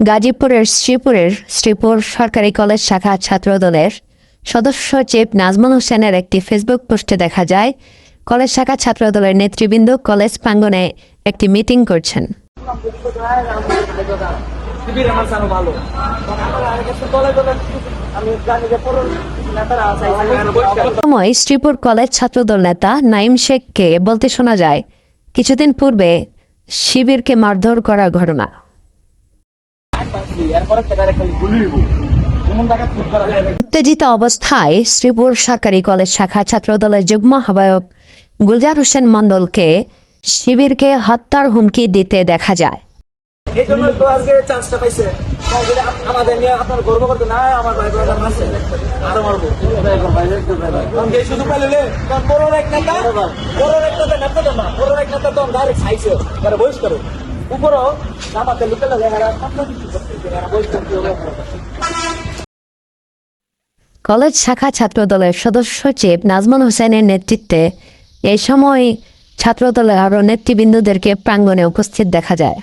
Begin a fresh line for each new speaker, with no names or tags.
গাজীপুরের শ্রীপুরের শ্রীপুর সরকারি কলেজ শাখা ছাত্রদলের সদস্য চিফ নাজমুল হোসেনের একটি ফেসবুক পোস্টে দেখা যায় কলেজ শাখা ছাত্রদলের নেতৃবৃন্দ কলেজ প্রাঙ্গনে একটি মিটিং করছেন। সময় শ্রীপুর কলেজ ছাত্রদল নেতা নাইম শেখকে বলতে শোনা যায় কিছুদিন পূর্বে শিবিরকে মারধর
করা ঘটনা।
উত্তেজিত অবস্থায় শ্রীপুর সরকারি কলেজ শাখা ছাত্রদলের যুগ্ম আহ্বায়ক গুলজার হোসেন মন্ডলকে শিবিরকে হত্যার হুমকি দিতে দেখা যায়।
এই জন্য তো আজকে চান্সটা পাইছে। আমাদের নিয়ে আপনার গর্ব করতে না আমার ভাই মারছে আরও মারবো। সুযোগ পাইলে কারণ বড় এক নেতা বড় এক নেতা নেতা তো না বড় এক নেতা তো ডাইরেক্ট খাইছে বহিষ্কার উপরও আমাদের লুকে লাগে এরা সামনে কিছু।
কলেজ শাখা ছাত্রদলের সদস্য চিফ নাজমুল হোসেনের নেতৃত্বে এই সময় ছাত্রদলের আরও নেতৃবৃন্দদেরকে প্রাঙ্গণে উপস্থিত দেখা যায়।